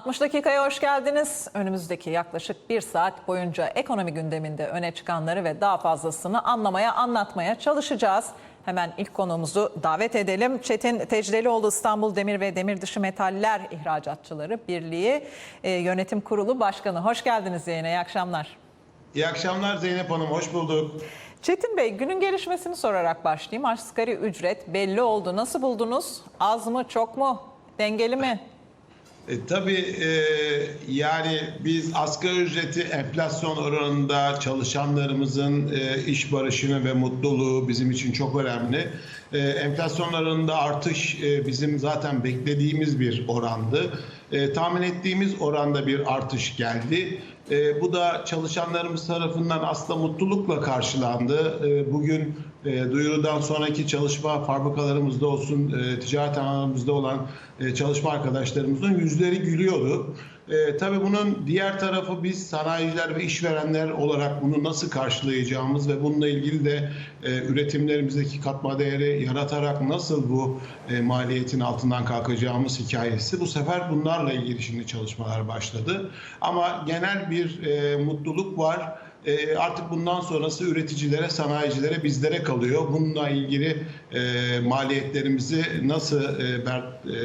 60 dakikaya hoş geldiniz. Önümüzdeki yaklaşık bir saat boyunca ekonomi gündeminde öne çıkanları ve daha fazlasını anlamaya, anlatmaya çalışacağız. Hemen ilk konuğumuzu davet edelim. Çetin Tecdelioğlu İstanbul Demir ve Demir Dışı Metaller İhracatçıları Birliği e, Yönetim Kurulu Başkanı. Hoş geldiniz yayına. İyi akşamlar. İyi akşamlar Zeynep Hanım, hoş bulduk. Çetin Bey, günün gelişmesini sorarak başlayayım. Asgari ücret belli oldu. Nasıl buldunuz? Az mı, çok mu, dengeli mi? E, tabii e, yani biz asgari ücreti enflasyon oranında çalışanlarımızın e, iş barışını ve mutluluğu bizim için çok önemli. E, enflasyon oranında artış e, bizim zaten beklediğimiz bir orandı. E, tahmin ettiğimiz oranda bir artış geldi. E, bu da çalışanlarımız tarafından aslında mutlulukla karşılandı. E, bugün e, duyurudan sonraki çalışma fabrikalarımızda olsun, e, ticaret alanımızda olan e, çalışma arkadaşlarımızın yüzleri gülüyordu. E, tabii bunun diğer tarafı biz sanayiciler ve işverenler olarak bunu nasıl karşılayacağımız ve bununla ilgili de e, üretimlerimizdeki katma değeri yaratarak nasıl bu e, maliyetin altından kalkacağımız hikayesi. Bu sefer bunlarla ilgili şimdi çalışmalar başladı. Ama genel bir e, mutluluk var. E, artık bundan sonrası üreticilere, sanayicilere, bizlere kalıyor. Bununla ilgili e, maliyetlerimizi nasıl e, e,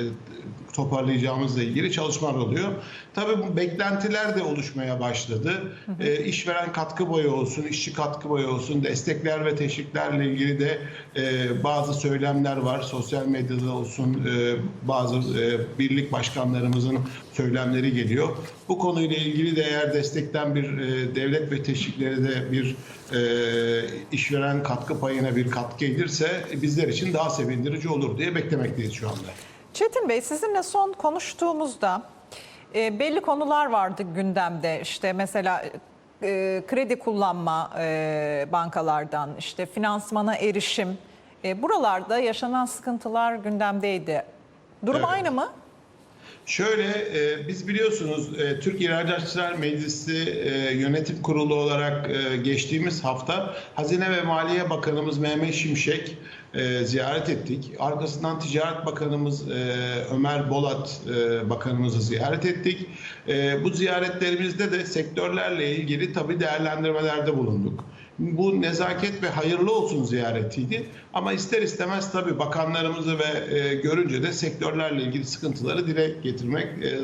toparlayacağımızla ilgili çalışmalar oluyor. Tabii bu beklentiler de oluşmaya başladı. E, işveren katkı boyu olsun, işçi katkı boyu olsun, destekler ve teşviklerle ilgili de e, bazı söylemler var. Sosyal medyada olsun e, bazı e, birlik başkanlarımızın söylemleri geliyor. Bu konuyla ilgili de eğer destekten bir e, devlet ve teşvikleri de bir e, işveren katkı payına bir katkı gelirse bizler için daha sevindirici olur diye beklemekteyiz şu anda. Çetin Bey sizinle son konuştuğumuzda e, belli konular vardı gündemde. İşte mesela e, kredi kullanma e, bankalardan, işte finansmana erişim. E, buralarda yaşanan sıkıntılar gündemdeydi. Durum Evet. aynı mı? Şöyle e, biz biliyorsunuz e, Türk İhracatçılar Meclisi e, Yönetim Kurulu olarak e, geçtiğimiz hafta Hazine ve Maliye Bakanımız Mehmet Şimşek e, ziyaret ettik. Arkasından Ticaret Bakanımız e, Ömer Bolat e, Bakanımızı ziyaret ettik. E, bu ziyaretlerimizde de sektörlerle ilgili tabii değerlendirmelerde bulunduk. Bu nezaket ve hayırlı olsun ziyaretiydi. Ama ister istemez tabii bakanlarımızı ve e, görünce de sektörlerle ilgili sıkıntıları dile getirmek e, e,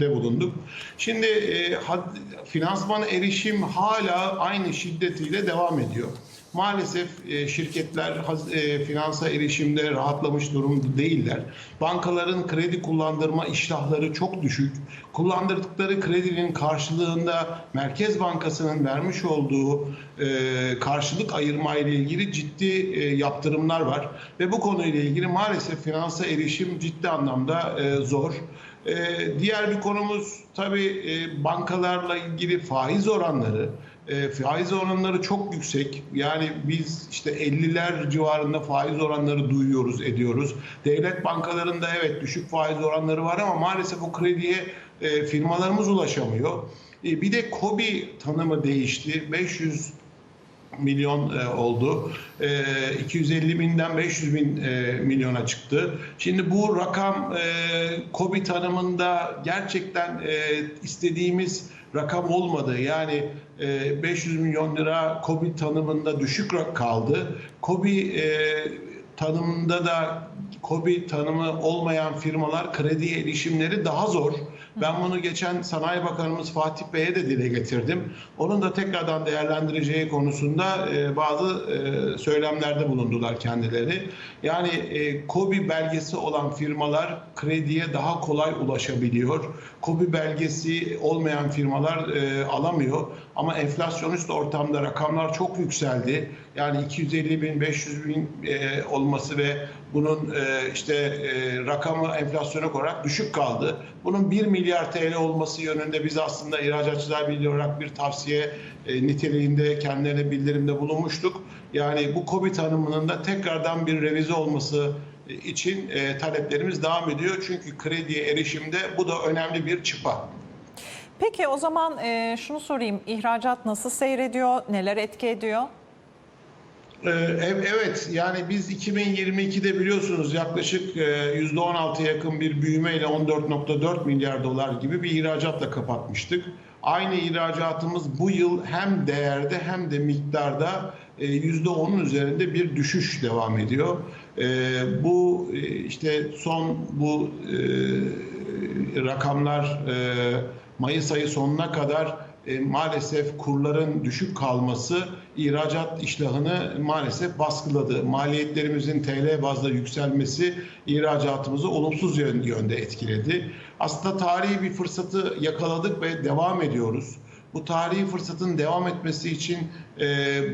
de bulunduk. Şimdi e, had, finansman erişim hala aynı şiddetiyle devam ediyor. Maalesef e, şirketler e, finansa erişimde rahatlamış durumda değiller. Bankaların kredi kullandırma iştahları çok düşük. Kullandırdıkları kredinin karşılığında Merkez Bankası'nın vermiş olduğu e, karşılık ayırma ile ilgili ciddi yaptırımlar var ve bu konuyla ilgili maalesef finansa erişim ciddi anlamda zor. Diğer bir konumuz tabii bankalarla ilgili faiz oranları. E, faiz oranları çok yüksek. Yani biz işte 50'ler civarında faiz oranları duyuyoruz, ediyoruz. Devlet bankalarında evet düşük faiz oranları var ama maalesef o krediye e, firmalarımız ulaşamıyor. E, bir de KOBİ tanımı değişti. 500 milyon e, oldu. E, 250 binden 500 bin e, milyona çıktı. Şimdi bu rakam e, KOBİ tanımında gerçekten e, istediğimiz rakam olmadı. Yani e, 500 milyon lira KOBİ tanımında düşük kaldı. KOBİ e, tanımında da KOBİ tanımı olmayan firmalar krediye erişimleri daha zor. Ben bunu geçen Sanayi Bakanımız Fatih Bey'e de dile getirdim. Onun da tekrardan değerlendireceği konusunda e, bazı e, söylemlerde bulundular kendileri. Yani e, KOBİ belgesi olan firmalar krediye daha kolay ulaşabiliyor. KOBİ belgesi olmayan firmalar alamıyor. Ama enflasyonist ortamda rakamlar çok yükseldi. Yani 250 bin, 500 bin e, olması ve bunun e, işte e, rakamı enflasyona koyarak düşük kaldı. Bunun 1 milyar TL olması yönünde biz aslında İhracatçılar Birliği olarak bir tavsiye e, niteliğinde kendilerine bildirimde bulunmuştuk. Yani bu KOBİ tanımının da tekrardan bir revize olması için e, taleplerimiz devam ediyor. Çünkü krediye erişimde bu da önemli bir çıpa. Peki o zaman e, şunu sorayım. İhracat nasıl seyrediyor? Neler etki ediyor? Ev- Evet yani biz 2022'de biliyorsunuz yaklaşık e, %16'ya yakın bir büyümeyle 14.4 milyar dolar gibi bir ihracatla kapatmıştık. Aynı ihracatımız bu yıl hem değerde hem de miktarda e, %10'un üzerinde bir düşüş devam ediyor. Bu işte son bu rakamlar Mayıs ayı sonuna kadar e, maalesef kurların düşük kalması ihracat iştahını maalesef baskıladı. Maliyetlerimizin TL bazda yükselmesi ihracatımızı olumsuz yön- yönde etkiledi. Aslında tarihi bir fırsatı yakaladık ve devam ediyoruz. Bu tarihi fırsatın devam etmesi için e,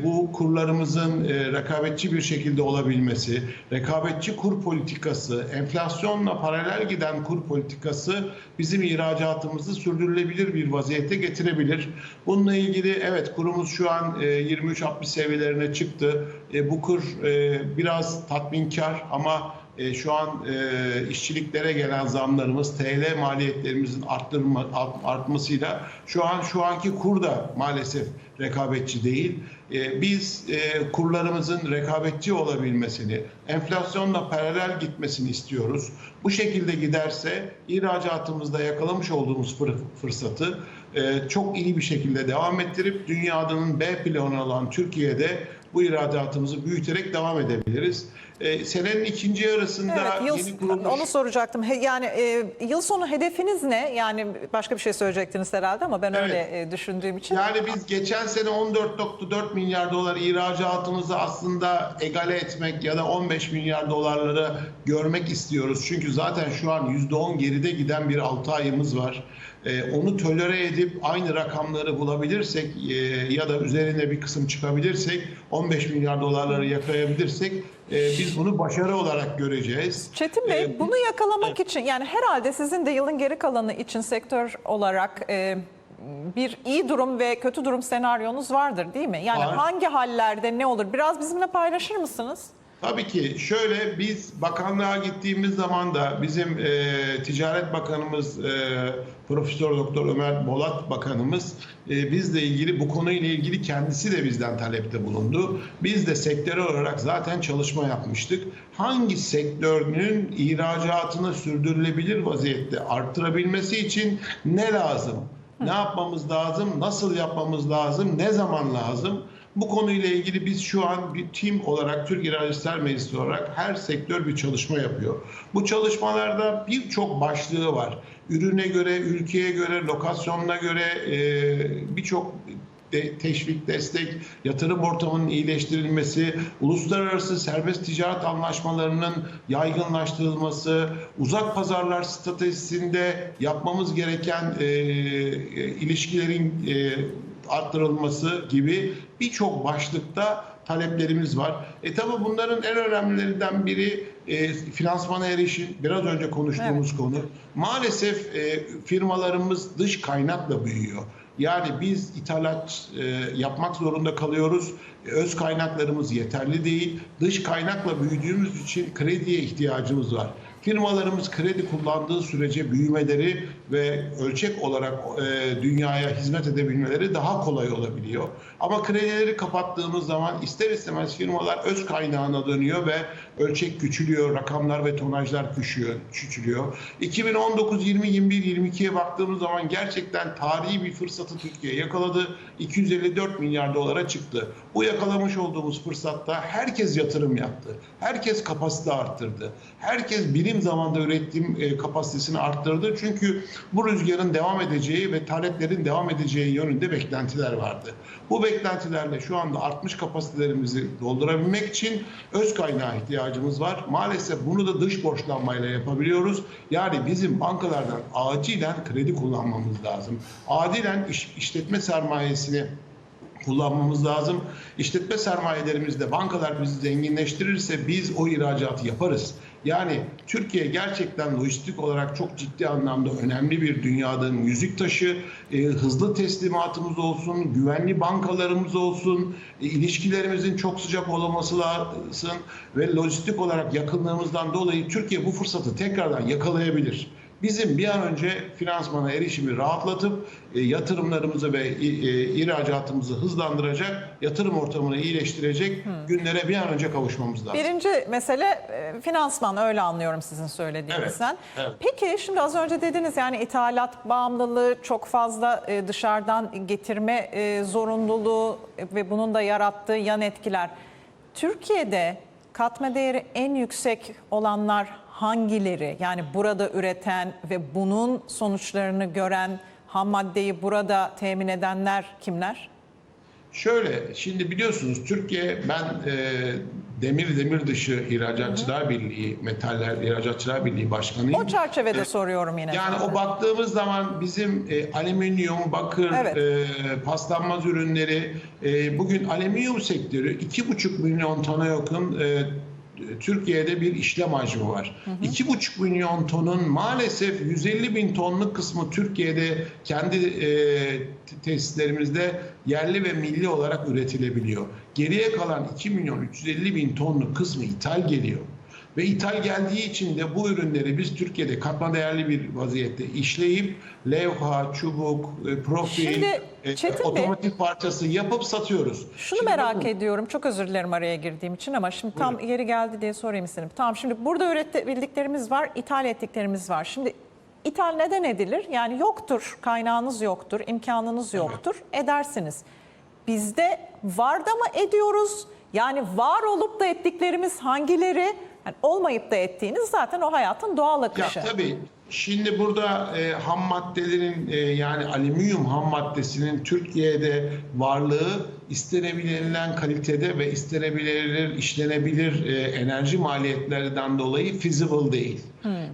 bu kurlarımızın e, rekabetçi bir şekilde olabilmesi, rekabetçi kur politikası, enflasyonla paralel giden kur politikası bizim ihracatımızı sürdürülebilir bir vaziyete getirebilir. Bununla ilgili evet kurumuz şu an e, 23.60 seviyelerine çıktı. E, bu kur e, biraz tatminkar ama e, şu an e, işçiliklere gelen zamlarımız TL maliyetlerimizin arttırma, art- artmasıyla şu an şu anki kur da maalesef rekabetçi değil. E, biz e, kurlarımızın rekabetçi olabilmesini, enflasyonla paralel gitmesini istiyoruz. Bu şekilde giderse ihracatımızda yakalamış olduğumuz fır- fırsatı e, çok iyi bir şekilde devam ettirip dünyanın B planı olan Türkiye'de bu ihracatımızı büyüterek devam edebiliriz. E, senenin ikinci yarısında Evet, yıl, yeni kurulmuş... onu soracaktım. He- Yani e, yıl sonu hedefiniz ne? Yani başka bir şey söyleyecektiniz herhalde ama ben Evet. öyle e, düşündüğüm için. Yani biz geçen sene 14.4 milyar dolar ihracatımızı aslında egale etmek ya da 15 milyar dolarları görmek istiyoruz. Çünkü zaten şu an %10 geride giden bir 6 ayımız var. Ee, onu tolere edip aynı rakamları bulabilirsek e, ya da üzerine bir kısım çıkabilirsek 15 milyar dolarları yakalayabilirsek e, biz bunu başarı olarak göreceğiz. Çetin Bey Ee, bunu yakalamak için yani herhalde sizin de yılın geri kalanı için sektör olarak e, bir iyi durum ve kötü durum senaryonuz vardır değil mi? Yani Var. hangi hallerde ne olur? Biraz bizimle paylaşır mısınız? Tabii ki şöyle biz bakanlığa gittiğimiz zaman da bizim e, Ticaret Bakanımız e, Profesör Doktor Ömer Bolat Bakanımız e, bizle ilgili bu konuyla ilgili kendisi de bizden talepte bulundu. Biz de sektör olarak zaten çalışma yapmıştık. Hangi sektörünün ihracatını sürdürülebilir vaziyette arttırabilmesi için ne lazım? Ne yapmamız lazım? Nasıl yapmamız lazım? Ne zaman lazım? Bu konuyla ilgili biz şu an bir tim olarak Türk İhracatçılar Meclisi olarak her sektör bir çalışma yapıyor. Bu çalışmalarda birçok başlığı var. Ürüne göre, ülkeye göre, lokasyonuna göre birçok de- teşvik, destek, yatırım ortamının iyileştirilmesi, uluslararası serbest ticaret anlaşmalarının yaygınlaştırılması, uzak pazarlar stratejisinde yapmamız gereken e, e, ilişkilerin e, arttırılması gibi birçok başlıkta taleplerimiz var. E tabi bunların en önemlilerinden biri e, finansmana erişim. Biraz önce konuştuğumuz konu. Maalesef e, firmalarımız dış kaynakla büyüyor. Yani biz ithalat e, yapmak zorunda kalıyoruz. Öz kaynaklarımız yeterli değil. Dış kaynakla büyüdüğümüz için krediye ihtiyacımız var. Firmalarımız kredi kullandığı sürece büyümeleri ve ölçek olarak e, dünyaya hizmet edebilmeleri daha kolay olabiliyor. Ama kredileri kapattığımız zaman ister istemez firmalar öz kaynağına dönüyor ve ölçek küçülüyor, rakamlar ve tonajlar küçülüyor. küçülüyor. 2019, 20, 21, 22'ye baktığımız zaman gerçekten tarihi bir fırsatı Türkiye yakaladı. 254 milyar dolara çıktı. Bu yakalamış olduğumuz fırsatta herkes yatırım yaptı. Herkes kapasite arttırdı. Herkes birim zamanda üretim e, kapasitesini arttırdı. Çünkü bu rüzgarın devam edeceği ve taleplerin devam edeceği yönünde beklentiler vardı. Bu beklentilerle şu anda artmış kapasitelerimizi doldurabilmek için öz kaynağa ihtiyacımız var. Maalesef bunu da dış borçlanmayla yapabiliyoruz. Yani bizim bankalardan acilen kredi kullanmamız lazım. Adilen iş, işletme sermayesini kullanmamız lazım. İşletme sermayelerimizde bankalar bizi zenginleştirirse biz o ihracatı yaparız. Yani Türkiye gerçekten lojistik olarak çok ciddi anlamda önemli bir dünyanın yüzük taşı. E, hızlı teslimatımız olsun, güvenli bankalarımız olsun, e, ilişkilerimizin çok sıcak olması lazım ve lojistik olarak yakınlığımızdan dolayı Türkiye bu fırsatı tekrardan yakalayabilir. Bizim bir an önce finansmana erişimi rahatlatıp e, yatırımlarımızı ve e, e, ihracatımızı hızlandıracak, yatırım ortamını iyileştirecek günlere bir an önce kavuşmamız lazım. Birinci mesele e, finansman öyle anlıyorum sizin söylediğinizden. Evet, evet. Peki şimdi az önce dediniz yani ithalat bağımlılığı çok fazla e, dışarıdan getirme e, zorunluluğu ve bunun da yarattığı yan etkiler. Türkiye'de katma değeri en yüksek olanlar hangileri? Yani burada üreten ve bunun sonuçlarını gören ham maddeyi burada temin edenler kimler? Şöyle, şimdi biliyorsunuz Türkiye, ben e, Demir Demir Dışı İhracatçılar Birliği, Metaller İhracatçılar Birliği Başkanıyım. O çerçevede soruyorum yine. Yani zaten. o baktığımız zaman bizim e, alüminyum, bakır, Evet. e, paslanmaz ürünleri, e, bugün alüminyum sektörü 2,5 milyon tona yakın e, Türkiye'de bir işlem hacmi var. 2,5 milyon tonun maalesef 150 bin tonluk kısmı Türkiye'de kendi e, tesislerimizde yerli ve milli olarak üretilebiliyor. Geriye kalan 2 milyon 350 bin tonluk kısmı ithal geliyor. Ve ithal geldiği için de bu ürünleri biz Türkiye'de katma değerli bir vaziyette işleyip levha, çubuk, e, profil, Şimdi e, Çetin Bey- otomatik parçası yapıp satıyoruz. Şunu Şimdi merak bakın, ediyorum. Çok özür dilerim araya girdiğim için ama şimdi tam Buyurun. yeri geldi diye sorayım istedim. Tamam şimdi burada üretebildiklerimiz var, ithal ettiklerimiz var. Şimdi ithal neden edilir? Yani yoktur, kaynağınız yoktur, imkanınız yoktur, edersiniz. Bizde var da mı ediyoruz? Yani var olup da ettiklerimiz hangileri? Yani olmayıp da ettiğiniz zaten o hayatın doğal Ya akışı. tabii şimdi burada e, ham maddelerin e, yani alüminyum ham maddesinin Türkiye'de varlığı istenebilen kalitede ve istenebilir, işlenebilir e, enerji maliyetlerinden dolayı feasible değil.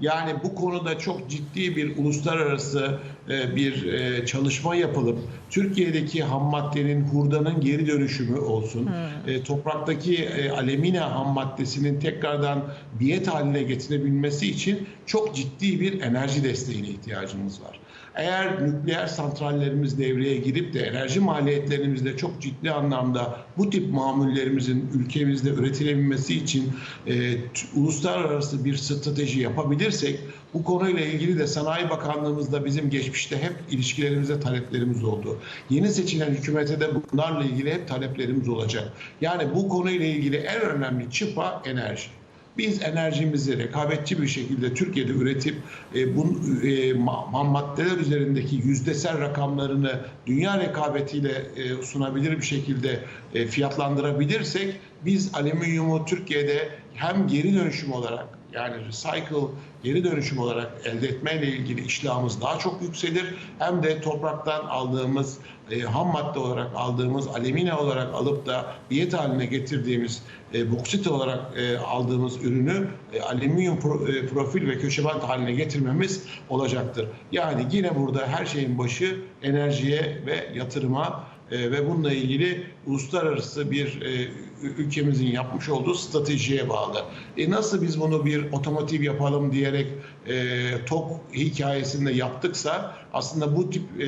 Yani bu konuda çok ciddi bir uluslararası e, bir e, çalışma yapılıp Türkiye'deki ham maddenin hurdanın geri dönüşümü olsun. E, topraktaki e, alümina ham maddesinin tekrardan biyet haline getirebilmesi için çok ciddi bir enerji desteğine ihtiyacımız var. Eğer nükleer santrallerimiz devreye girip de enerji maliyetlerimizde çok ciddi anlamda bu tip mamullerimizin ülkemizde üretilebilmesi için e, uluslararası bir strateji yapabilirsek bu konuyla ilgili de Sanayi Bakanlığımızda bizim geçmişte hep ilişkilerimize taleplerimiz oldu. Yeni seçilen hükümete de bunlarla ilgili hep taleplerimiz olacak. Yani bu konuyla ilgili en önemli çıpa enerji. Biz enerjimizi rekabetçi bir şekilde Türkiye'de üretip e, bu e, ham maddeler üzerindeki yüzdesel rakamlarını dünya rekabetiyle e, sunabilir bir şekilde e, fiyatlandırabilirsek biz alüminyumu Türkiye'de hem geri dönüşüm olarak yani recycle geri dönüşüm olarak elde etmeyle ilgili iştahımız daha çok yükselir. Hem de topraktan aldığımız e, ham madde olarak aldığımız alümina olarak alıp da biyet haline getirdiğimiz e, boksit olarak e, aldığımız ürünü e, alüminyum pro- e, profil ve köşe bant haline getirmemiz olacaktır. Yani yine burada her şeyin başı enerjiye ve yatırıma e, ve bununla ilgili uluslararası bir e, ülkemizin yapmış olduğu stratejiye bağlı. E nasıl biz bunu bir otomotiv yapalım diyerek e, TOK hikayesinde yaptıksa aslında bu tip e,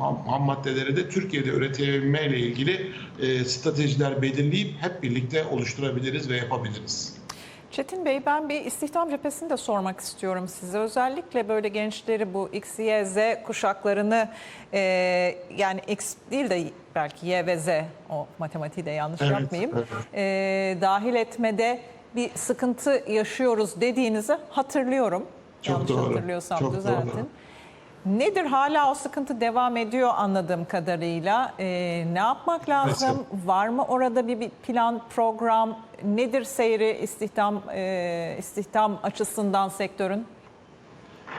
ham, maddeleri de Türkiye'de üretebilmeyle ilgili e, stratejiler belirleyip hep birlikte oluşturabiliriz ve yapabiliriz. Çetin Bey ben bir istihdam cephesini de sormak istiyorum size. Özellikle böyle gençleri bu X, Y, Z kuşaklarını e, yani X değil de belki Y ve Z o matematiği de yanlış Evet, yapmayayım. evet. e, dahil etmede bir sıkıntı yaşıyoruz dediğinizi hatırlıyorum. Çok yanlış doğru, hatırlıyorsam çok düzeltin. doğru. Nedir hala o sıkıntı devam ediyor anladığım kadarıyla. Ee, ne yapmak lazım? Nasıl? Var mı orada bir, bir plan, program? Nedir seyri istihdam e, istihdam açısından sektörün?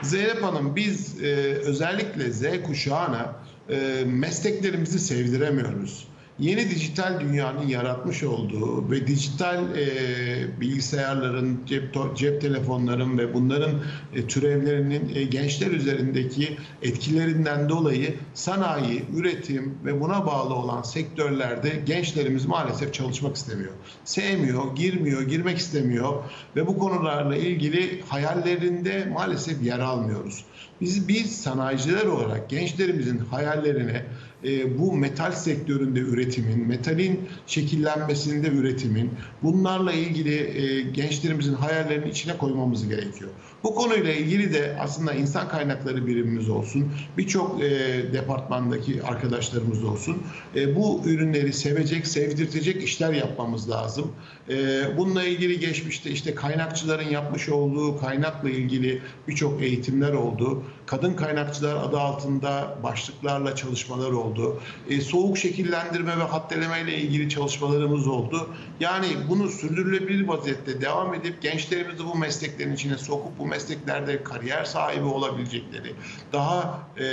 Zeynep Hanım biz e, özellikle Z kuşağına e, mesleklerimizi sevdiremiyoruz. Yeni dijital dünyanın yaratmış olduğu ve dijital e, bilgisayarların, cep, cep telefonların ve bunların e, türevlerinin e, gençler üzerindeki etkilerinden dolayı sanayi, üretim ve buna bağlı olan sektörlerde gençlerimiz maalesef çalışmak istemiyor. Sevmiyor, girmiyor, girmek istemiyor ve bu konularla ilgili hayallerinde maalesef yer almıyoruz. Biz biz sanayiciler olarak gençlerimizin hayallerine e, bu metal sektöründe üretimin, metalin şekillenmesinde üretimin, bunlarla ilgili e, gençlerimizin hayallerinin içine koymamız gerekiyor. Bu konuyla ilgili de aslında insan kaynakları birimimiz olsun, birçok e, departmandaki arkadaşlarımız olsun, e, bu ürünleri sevecek, sevdirtecek işler yapmamız lazım. E, bununla ilgili geçmişte işte kaynakçıların yapmış olduğu kaynakla ilgili birçok eğitimler oldu. Kadın kaynakçılar adı altında başlıklarla çalışmalar oldu. E, soğuk şekillendirme ve hatteleme ile ilgili çalışmalarımız oldu. Yani bunu sürdürülebilir vaziyette devam edip gençlerimizi bu mesleklerin içine sokup bu mesleklerde kariyer sahibi olabilecekleri, daha e,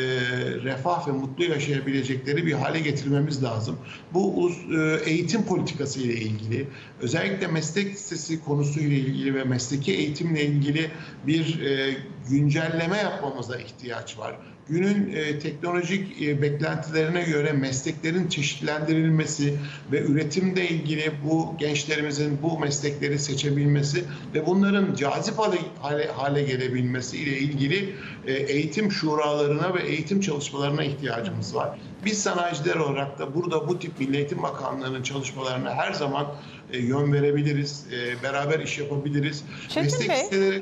refah ve mutlu yaşayabilecekleri bir hale getirmemiz lazım. Bu e, eğitim politikası ile ilgili, özellikle meslek lisesi konusuyla ilgili ve mesleki eğitimle ilgili bir e, güncelleme yapmamıza ihtiyaç var. Günün e, teknolojik e, beklentilerine göre mesleklerin çeşitlendirilmesi ve üretimle ilgili bu gençlerimizin bu meslekleri seçebilmesi ve bunların cazip hale, hale, hale gelebilmesi ile ilgili e, eğitim şuralarına ve eğitim çalışmalarına ihtiyacımız var. Biz sanayiciler olarak da burada bu tip Milli Eğitim Bakanlığı'nın çalışmalarına her zaman e, yön verebiliriz, e, beraber iş yapabiliriz. Çetin Meslek Bey, liseleri-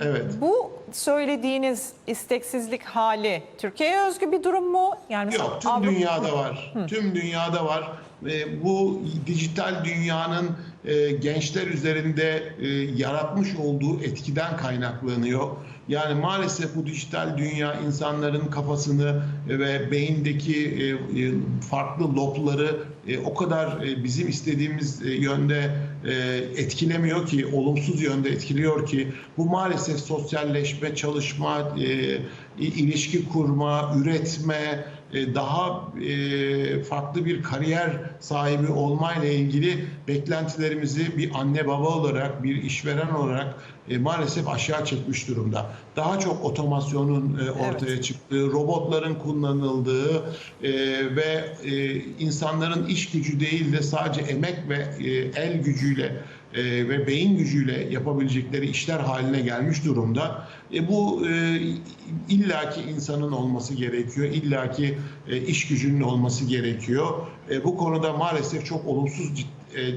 Evet. Bu söylediğiniz isteksizlik hali Türkiye'ye özgü bir durum mu? Yani Yok, tüm Avrupa- dünyada var. Tüm dünyada var. Ve bu dijital dünyanın e, gençler üzerinde e, yaratmış olduğu etkiden kaynaklanıyor. Yani maalesef bu dijital dünya insanların kafasını ve beyindeki e, e, farklı lobları e, o kadar e, bizim istediğimiz e, yönde e, etkilemiyor ki, olumsuz yönde etkiliyor ki bu maalesef sosyalleşme, çalışma, e, ilişki kurma, üretme, e, daha e, farklı bir kariyer sahibi olmayla ilgili beklentilerimizi bir anne baba olarak, bir işveren olarak e, maalesef aşağı çekmiş durumda. Daha çok otomasyonun e, ortaya çıktığı, robotların kullanıldığı e, ve e, insanların iş gücü değil de sadece emek ve e, el gücüyle e, ve beyin gücüyle yapabilecekleri işler haline gelmiş durumda. E, bu e, illaki insanın olması gerekiyor, illaki e, iş gücünün olması gerekiyor. E, bu konuda maalesef çok olumsuz cid- e,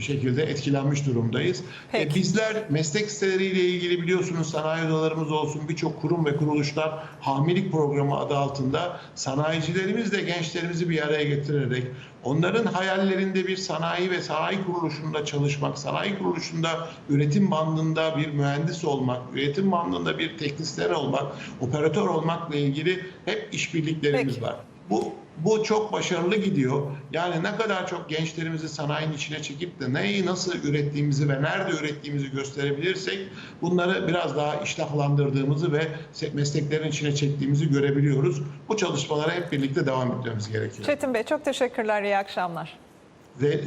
şekilde etkilenmiş durumdayız. Peki. E, bizler meslek siteleriyle ilgili biliyorsunuz sanayi odalarımız olsun birçok kurum ve kuruluşlar hamilik programı adı altında sanayicilerimizle gençlerimizi bir araya getirerek onların hayallerinde bir sanayi ve sanayi kuruluşunda çalışmak, sanayi kuruluşunda üretim bandında bir mühendis olmak, üretim bandında bir teknisyen olmak, operatör olmakla ilgili hep işbirliklerimiz Peki. var. Bu bu çok başarılı gidiyor. Yani ne kadar çok gençlerimizi sanayinin içine çekip de neyi nasıl ürettiğimizi ve nerede ürettiğimizi gösterebilirsek bunları biraz daha iştahlandırdığımızı ve mesleklerin içine çektiğimizi görebiliyoruz. Bu çalışmalara hep birlikte devam etmemiz gerekiyor. Çetin Bey çok teşekkürler, iyi akşamlar.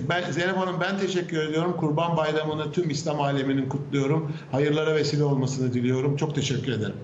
Ben, Zeynep Hanım ben teşekkür ediyorum. Kurban Bayramı'nı tüm İslam aleminin kutluyorum. Hayırlara vesile olmasını diliyorum. Çok teşekkür ederim.